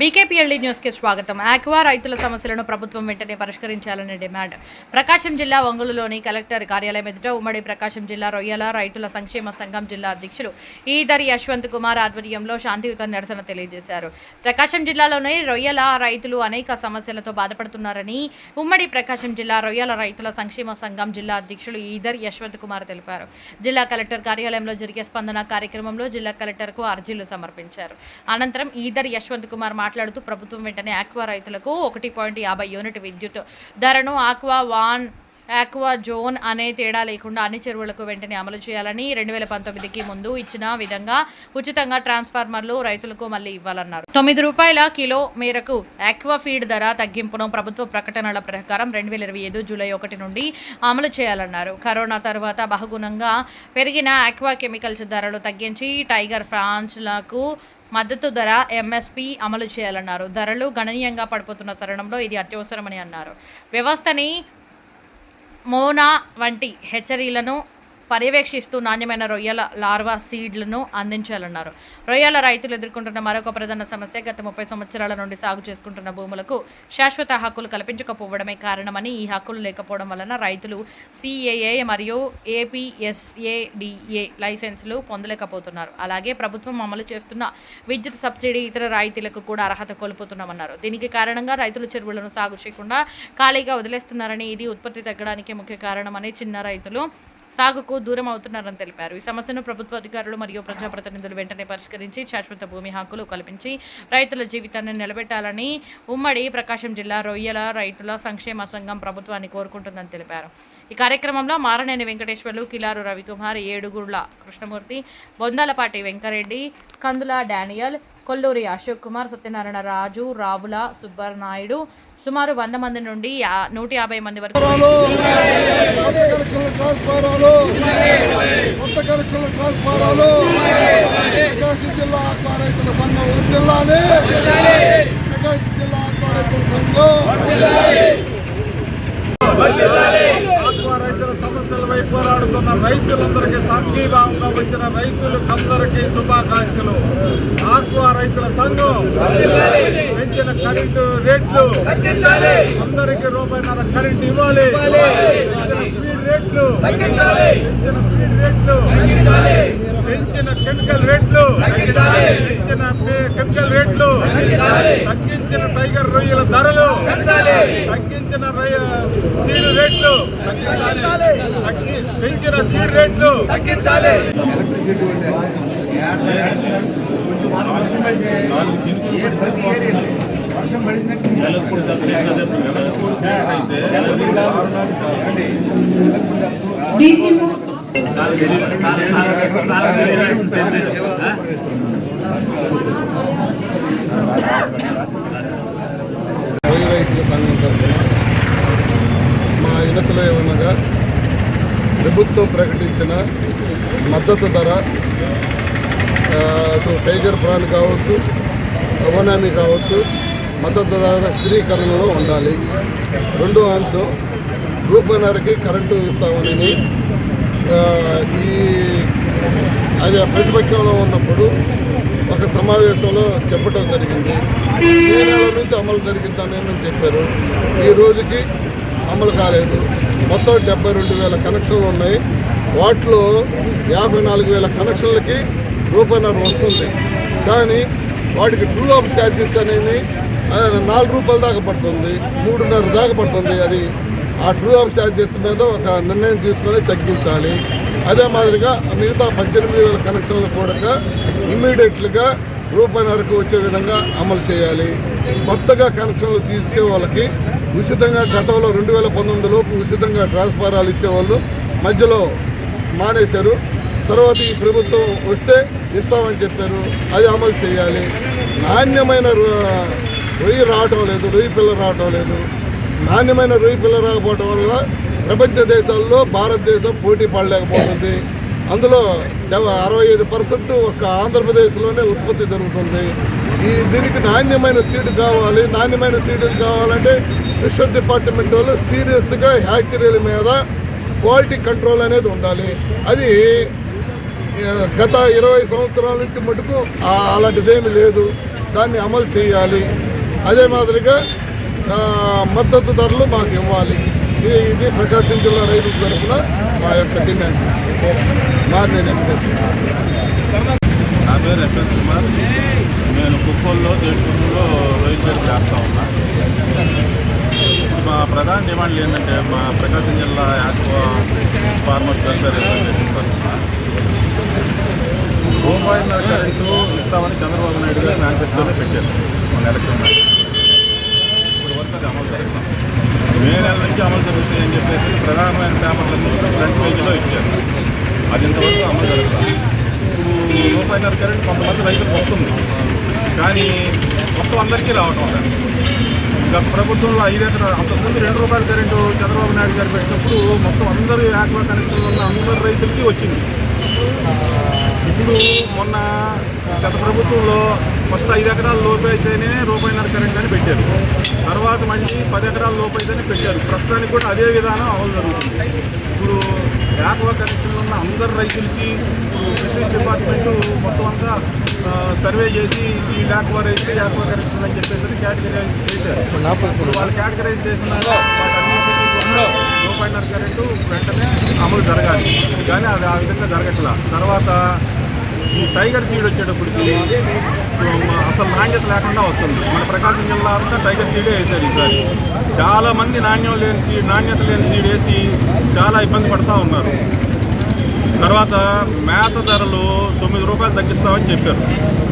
బీకేపీఎల్డీ న్యూస్కి స్వాగతం. ఆక్వా రైతుల సమస్యలను ప్రభుత్వం వెంటనే పరిష్కరించాలని డిమాండ్. ప్రకాశం జిల్లా వంగులులోని కలెక్టర్ కార్యాలయం ఎదుట ఉమ్మడి ప్రకాశం జిల్లా రొయ్యల రైతుల సంక్షేమ సంఘం జిల్లా అధ్యక్షులు ఈదరి యశ్వంత్ కుమార్ ఆధ్వర్యంలో శాంతియుత నిరసన తెలియజేశారు. ప్రకాశం జిల్లాలోని రొయ్యల రైతులు అనేక సమస్యలతో బాధపడుతున్నారని ఉమ్మడి ప్రకాశం జిల్లా రొయ్యల రైతుల సంక్షేమ సంఘం జిల్లా అధ్యక్షులు ఈదరి యశ్వంత్ కుమార్ తెలిపారు. జిల్లా కలెక్టర్ కార్యాలయంలో జరిగే స్పందన కార్యక్రమంలో జిల్లా కలెక్టర్కు అర్జీలు సమర్పించారు. అనంతరం ఈదర్ యశ్వంత్ కుమార్ మాట్లాడుతూ ప్రభుత్వం వెంటనే ఆక్వా రైతులకు ఒకటి పాయింట్ యాభై యూనిట్ విద్యుత్ ధరను ఆక్వా వాన్ ఆక్వా జోన్ అనే తేడా లేకుండా అన్ని చెరువులకు వెంటనే అమలు చేయాలని రెండు వేల పంతొమ్మిదికి ముందు ఇచ్చిన విధంగా ఉచితంగా ట్రాన్స్ఫార్మర్లు రైతులకు మళ్ళీ ఇవ్వాలన్నారు. తొమ్మిది రూపాయల కిలో మేరకు ఆక్వా ఫీడ్ ధర తగ్గింపును ప్రభుత్వ ప్రకటనల ప్రకారం రెండు వేల ఇరవై ఐదు జూలై ఒకటి నుండి అమలు చేయాలన్నారు. కరోనా తర్వాత బహుగుణంగా పెరిగిన ఆక్వా కెమికల్స్ ధరలు తగ్గించి టైగర్ ఫ్రాన్స్లకు మద్దతు ధర ఎంఎస్పీ అమలు చేయాలన్నారు. ధరలు గణనీయంగా పడిపోతున్న తరుణంలో ఇది అత్యవసరమని అన్నారు. వ్యవస్థని మోనా వంటి హెచ్చరీలను పర్యవేక్షిస్తూ నాణ్యమైన రొయ్యల లార్వా సీడ్లను అందించాలన్నారు. రొయ్యల రైతులు ఎదుర్కొంటున్న మరొక ప్రధాన సమస్య గత ముప్పై సంవత్సరాల నుండి సాగు చేసుకుంటున్న భూములకు శాశ్వత హక్కులు కల్పించకపోవడమే కారణమని ఈ హక్కులు లేకపోవడం వలన రైతులు సిఏఏ మరియు ఏపీఎస్ఏడిఏ లైసెన్సులు పొందలేకపోతున్నారు. అలాగే ప్రభుత్వం అమలు చేస్తున్న విద్యుత్ సబ్సిడీ ఇతర రాయితీలకు కూడా అర్హత కోల్పోతున్నామన్నారు. దీనికి కారణంగా రైతులు చెరువులను సాగు చేయకుండా ఖాళీగా వదిలేస్తున్నారని ఇది ఉత్పత్తి తగ్గడానికి ముఖ్య కారణమని చిన్న రైతులు సాగుకు దూరం అవుతున్నారని తెలిపారు. ఈ సమస్యను ప్రభుత్వ అధికారులు మరియు ప్రజాప్రతినిధులు వెంటనే పరిష్కరించి శాశ్వత భూమి హక్కులు కల్పించి రైతుల జీవితాన్ని నిలబెట్టాలని ఉమ్మడి ప్రకాశం జిల్లా రొయ్యల రైతుల సంక్షేమ సంఘం ప్రభుత్వాన్ని కోరుకుంటుందని తెలిపారు. ఈ కార్యక్రమంలో మారనేని వెంకటేశ్వర్లు కిలారు రవికుమార్ ఏడుగుర్ల కృష్ణమూర్తి బొందాలపాటి వెంకరెడ్డి కందుల డానియల్ కొల్లూరి అశోక్ కుమార్ సత్యనారాయణ రాజు రావుల సుబ్బనాయుడు సుమారు వంద మంది నుండి నూట యాభై మంది వరకు ప్రకాశం జిల్లా ఆత్మ రైతుల సంఘం జిల్లాని ప్రకాశం జిల్లా రైతుల సంఘం పోరాడుతున్న రైతులందరికీ సంఘీభావంగా వచ్చిన రైతులకందరికీ శుభాకాంక్షలు. ఆక్వా రైతుల సంఘం పెంచిన కరెంటు రేట్లు అందరికీ రూపాయన్నర కరెంట్ ఇవ్వాలి. పెంచిన స్పీడ్ రేట్లు పెంచిన స్పీడ్ రేట్లు పెంచిన కెమికల్ రేట్లు పెంచిన తగ్గించిన టైగర్ రొయ్యల ధరలు తగ్గించిన రొయ్య సీడ్ రేట్లు తగ్గించాలి తగ్గి- పెంచిన సీడ్ రేట్లు తగ్గించాలి వర్షం పడిందంటే రొయ్య రైతుల సంఘం తరఫున మా ఇనతలో ఏమనగా ప్రభుత్వం ప్రకటించిన మద్దతు ధర అటు టైగర్ ప్రాన్ కావచ్చు అవనామి కావచ్చు మద్దతు ధర స్థిరీకరణలో ఉండాలి రెండో అంశం రూపాయన్నరకి కరెంటు ఇస్తామని ఈ అది ప్రతిపక్షంలో ఉన్నప్పుడు ఒక సమావేశంలో చెప్పడం జరిగింది. ఈ నెల నుంచి అమలు జరిగిద్దని చెప్పారు? ఈ రోజుకి అమలు కాలేదు. మొత్తం డెబ్బై రెండు వేల కనెక్షన్లు ఉన్నాయి. వాటిలో యాభై నాలుగు వేల కనెక్షన్లకి రూపాయన్నర వస్తుంది. కానీ వాటికి ట్రూ ఆఫ్ ఛార్జెస్ అనేది నాలుగు రూపాయల దాకా పడుతుంది. మూడున్నర దాకా పడుతుంది. అది ఆ ట్రూ ఆఫ్ ఛార్జెస్ మీద ఒక నిర్ణయం తీసుకొని తగ్గించాలి. అదే మాదిరిగా మిగతా పద్దెనిమిది వేల కనెక్షన్లు కూడా ఇమ్మీడియట్లుగా రూపాయన్నరకు వచ్చే విధంగా అమలు చేయాలి. కొత్తగా కనెక్షన్లు తీర్చే వాళ్ళకి ఉచితంగా గతంలో రెండు వేల పంతొమ్మిది లోపు ఉచితంగా ట్రాన్స్ఫారాలు ఇచ్చేవాళ్ళు మధ్యలో మానేశారు. తర్వాత ఈ ప్రభుత్వం వస్తే ఇస్తామని చెప్పారు. అది అమలు చేయాలి. నాణ్యమైన రొయ్యి రావటం లేదు రొయ్యి పిల్ల రావటం లేదు. నాణ్యమైన రొయ్యి పిల్ల రాకపోవటం వల్ల ప్రపంచ దేశాల్లో భారతదేశం పోటీ పడలేకపోతుంది. అందులో అరవై ఐదు పర్సెంట్ ఒక ఆంధ్రప్రదేశ్లోనే ఉత్పత్తి జరుగుతుంది. ఈ దీనికి నాణ్యమైన సీడ్ కావాలి. నాణ్యమైన సీడ్ కావాలంటే ఫిషర్ డిపార్ట్మెంట్ వాళ్ళు సీరియస్గా హ్యాచరీల మీద క్వాలిటీ కంట్రోల్ అనేది ఉండాలి. అది గత ఇరవై సంవత్సరాల నుంచి మటుకు అలాంటిదేమీ లేదు. దాన్ని అమలు చేయాలి. అదే మాదిరిగా మద్దతు ధరలు మాకు ఇవ్వాలి. ఇది ఇది ప్రకాశం జిల్లా రైతుల తరఫున మా యొక్క డిమాండ్ మారిన నేను నా పేరు యశ్వంత్ కుమార్. నేను కుప్పల్లో దేశంలో రైతులు చేస్తా ఉన్నా. ఇప్పుడు మా ప్రధాన డిమాండ్లు ఏంటంటే మా ప్రకాశం జిల్లా యాక్వా ఫార్మర్స్ వెల్ఫేర్ అసోసియేషన్ రూపాయిన్నర కరెంటు ఇస్తామని చంద్రబాబు నాయుడు గారు మేనిఫెస్టోలో పెట్టారు. మన ఎలక్షన్ వరకు అది అమలు జరుగుతాం మే నెల నుంచి అమలు జరుగుతాయని అని చెప్పేసి ప్రధానమైన పేపర్లన్నీ కూడా ఫ్రంట్ పేజీలో ఇచ్చారు. అది ఇంతవరకు అమలు జరుగుతుంది ఇప్పుడు రూపాయిన్నర కరెంట్ కొంతమంది రైతులకు వస్తుంది. కానీ మొత్తం అందరికీ రావటం లేదు. గత ప్రభుత్వంలో ఐదు ఎకరాలు అంతకుముందు రెండు రూపాయల కరెంటు చంద్రబాబు నాయుడు గారు పెట్టినప్పుడు మొత్తం అందరూ ఆక్వా కనెక్షన్లు ఉన్న అందరు రైతులకి వచ్చింది. ఇప్పుడు మొన్న గత ప్రభుత్వంలో ఫస్ట్ ఐదు ఎకరాల లోపు అయితేనే రూపాయిన్నర కరెంట్ అని పెట్టారు. తర్వాత మళ్ళీ పది ఎకరాల లోపు అయితేనే పెట్టారు. ప్రస్తుతానికి కూడా అదే విధానం అమలు జరుగుతుంది. ఇప్పుడు యాక్వా కనెక్షన్లు ఉన్న అందరు రైతులకి ఇప్పుడు ఫిషరీస్ డిపార్ట్మెంట్ మొత్తం అంతా సర్వే చేసి ఈ యాక్వా రైతు యాక్వా కనెక్షన్ అని చెప్పేసి కేటగిరైజ్ చేశారు. ఇప్పుడు వాళ్ళు కేటగిరైజ్ చేసిన రూపాయిన్నర కరెంటు వెంటనే అమలు జరగాలి. కానీ అది ఆ విధంగా జరగట్లా. తర్వాత ఈ టైగర్ సీడ్ వచ్చేటప్పటికి అసలు నాణ్యత లేకుండా వస్తుంది. మన ప్రకాశం జిల్లా అంతా టైగర్ సీడే వేశారు ఈసారి. చాలామంది నాణ్యం లేని సీడ్ నాణ్యత లేని సీడ్ వేసి చాలా ఇబ్బంది పడుతూ ఉన్నారు. తర్వాత మేత ధరలు తొమ్మిది రూపాయలు తగ్గిస్తామని చెప్పారు.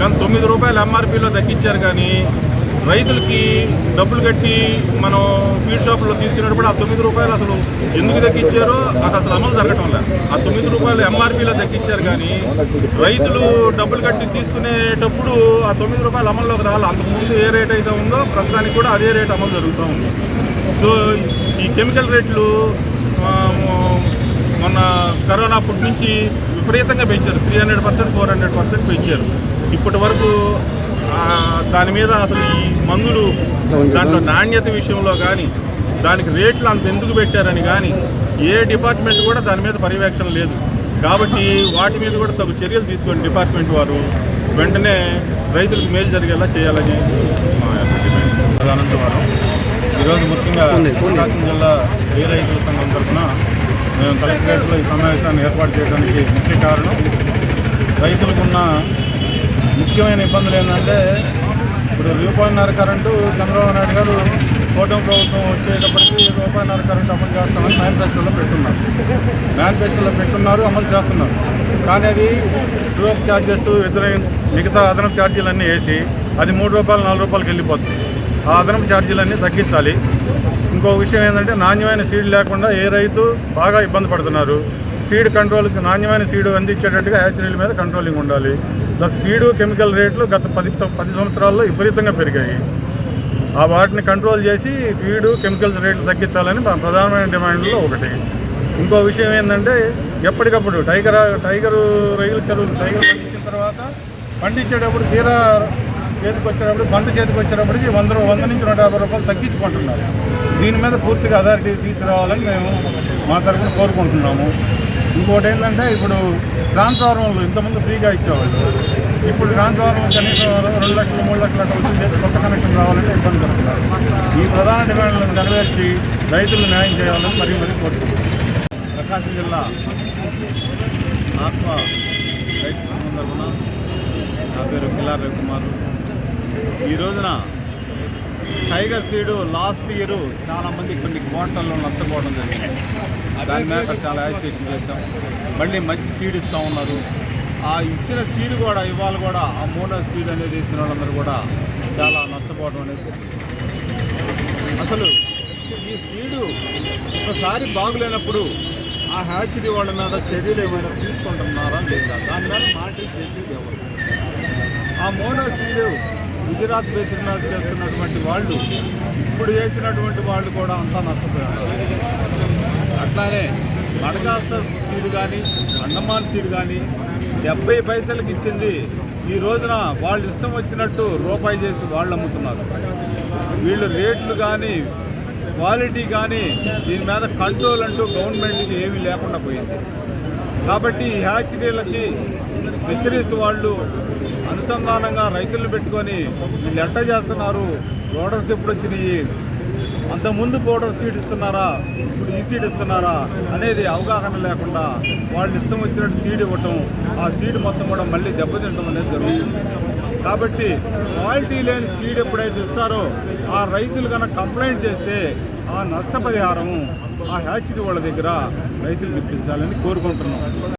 కానీ తొమ్మిది రూపాయలు ఎంఆర్పీలో తగ్గించారు కానీ రైతులకి డబ్బులు కట్టి మనం ఫీడ్ షాపులో తీసుకునేటప్పుడు ఆ తొమ్మిది రూపాయలు అసలు ఎందుకు తగ్గించారో అది అసలు అమలు జరగటం లేదు. ఆ తొమ్మిది రూపాయలు ఎంఆర్పీలో తగ్గించారు కానీ రైతులు డబ్బులు కట్టి తీసుకునేటప్పుడు ఆ తొమ్మిది రూపాయలు అమల్లోకి రాలి అంతకుముందు ఏ రేట్ అయితే ఉందో ప్రస్తుతానికి కూడా అదే రేట్ అమలు జరుగుతూ ఉంది. సో ఈ కెమికల్ రేట్లు మొన్న కరోనా అప్పటి నుంచి విపరీతంగా పెంచారు. Three hundred percent four hundred percent పెంచారు. ఇప్పటి వరకు దాని మీద అసలు ఈ మందులు దాంట్లో నాణ్యత విషయంలో కానీ దానికి రేట్లు అంత ఎందుకు పెట్టారని కానీ ఏ డిపార్ట్మెంట్ కూడా దాని మీద పర్యవేక్షణ లేదు. కాబట్టి వాటి మీద కూడా తగు చర్యలు తీసుకొని డిపార్ట్మెంట్ వారు. వెంటనే రైతులకు మేలు జరిగేలా చేయాలని మా యొక్క డిమాండ్. అనంతవరం ఈరోజు ముఖ్యంగా ప్రకాశం జిల్లా ఏ రైతుల సంఘం తరఫున మేము కలెక్టరేట్లో ఈ సమావేశాన్ని ఏర్పాటు చేయడానికి ముఖ్య కారణం రైతులకున్న ముఖ్యమైన ఇబ్బందులు ఏంటంటే ఇప్పుడు రూపాయిన్నర కరెంటు చంద్రబాబు నాయుడు గారు కూటమి ప్రభుత్వం వచ్చేటప్పటికి రూపాయిన్నర కరెంటు అమలు చేస్తామని మేనిఫెస్టోలో పెట్టున్నారు. మేనిఫెస్టోలో పెట్టున్నారు అమలు చేస్తున్నారు. కానీ అది ట్రూప్ ఛార్జెస్ ఇతర మిగతా అదనపు ఛార్జీలన్నీ వేసి అది మూడు రూపాయలు నాలుగు రూపాయలకి వెళ్ళిపోతుంది. ఆ అదనపు ఛార్జీలన్నీ తగ్గించాలి. ఇంకో విషయం ఏంటంటే నాణ్యమైన సీడ్ లేకుండా ఏ రైతు బాగా ఇబ్బంది పడుతున్నారు. సీడ్ కంట్రోల్కి నాణ్యమైన సీడ్ అందించేటట్టుగా హ్యాచరీల మీద కంట్రోలింగ్ ఉండాలి. ప్లస్ సీడు కెమికల్ రేట్లు గత పది సం- పది సంవత్సరాల్లో విపరీతంగా పెరిగాయి. ఆ వాటిని కంట్రోల్ చేసి ఫీడు కెమికల్స్ రేట్లు తగ్గించాలని మా ప్రధానమైన డిమాండ్లో ఒకటి. ఇంకో విషయం ఏంటంటే ఎప్పటికప్పుడు టైగర్ టైగర్ రైలు చెరువులు టైగర్ పండించిన తర్వాత పండించేటప్పుడు తీరా చేతికి వచ్చేటప్పుడు పంట చేతికి వచ్చేటప్పటికి వంద వంద నుంచి నూట యాభై రూపాయలు తగ్గించుకుంటున్నారు. దీని మీద పూర్తిగా అథారిటీ తీసుకురావాలని మేము మా తరఫున కోరుకుంటున్నాము. ఇంకోటి ఏంటంటే ఇప్పుడు ట్రాన్స్ఫార్మర్లు ఇంతకుముందు ఫ్రీగా ఇచ్చేవాళ్ళు. ఇప్పుడు ట్రాన్స్ఫార్మర్ కనీసం రెండు లక్షలు మూడు లక్షల అట్లా వసూలు చేసి కొత్త కనెక్షన్ రావాలంటే ఇబ్బంది పడుతున్నారు. ఈ ప్రధాన డిమాండ్లను నెరవేర్చి రైతులు న్యాయం చేయాలని మరీ మరీ కోరుతున్నాం. ప్రకాశం జిల్లా ఆత్మ రైతు సంఘం తరఫున నా పేరు కిల్లార్ రవికుమార్. ఈ రోజున టైగర్ సీడు లాస్ట్ ఇయర్ చాలామంది కొన్ని క్వార్టర్లో నష్టపోవడం జరిగింది. దాని మీద చాలా యాజిటేషన్ చేశాం. మళ్ళీ మంచి సీడ్ ఇస్తూ ఉన్నారు. ఆ ఇచ్చిన సీడ్ కూడా ఇవాళ కూడా ఆ మోనో సీడ్ అనేది వేసిన వాళ్ళందరూ కూడా చాలా నష్టపోవడం అనేది అసలు ఈ సీడు ఒకసారి బాగులేనప్పుడు ఆ హ్యాచరీ వాళ్ళ మీద చర్యలు ఏమైనా తీసుకుంటున్నారా లేదా? దాని మీద మానిటరింగ్ చేసేది ఎవరు? ఆ మోనో సీడు గుజరాత్ బేసిడ్ మీద చేస్తున్నటువంటి వాళ్ళు ఇప్పుడు చేసినటువంటి వాళ్ళు కూడా అంతా నష్టపోయారు. అట్లానే మడగాస్కర్ సీడ్ కానీ అండమాన్ సీడ్ కానీ డెబ్బై పైసలకి ఇచ్చింది. ఈ రోజున వాళ్ళు ఇష్టం వచ్చినట్టు రూపాయి చేసి వాళ్ళు అమ్ముతున్నారు. వీళ్ళు రేట్లు కానీ క్వాలిటీ కానీ దీని మీద కంట్రోల్ అంటూ గవర్నమెంట్కి ఏమీ లేకుండా పోయింది. కాబట్టి ఈ హ్యాచరీలకి ఫిషరీస్ వాళ్ళు అనుసంధానంగా రైతులను పెట్టుకొని వీళ్ళు ఎట్ట చేస్తున్నారు? లోడర్స్ ఎప్పుడు వచ్చినాయి? అంతకుముందు పౌడర్ సీడ్ ఇస్తున్నారా? ఇప్పుడు ఈ సీడ్ ఇస్తున్నారా? అనేది అవగాహన లేకుండా వాళ్ళు ఇష్టం వచ్చినట్టు సీడ్ ఇవ్వటం ఆ సీడ్ మొత్తం కూడా మళ్ళీ దెబ్బతింటం అనేది జరుగుతుంది. కాబట్టి క్వాలిటీ లేని సీడ్ ఎప్పుడైతే ఇస్తారో ఆ రైతులు కనుక కంప్లైంట్ చేస్తే ఆ నష్టపరిహారం ఆ హ్యాచరీ వాళ్ళ దగ్గర రైతులు ఇప్పించాలని కోరుకుంటున్నాం.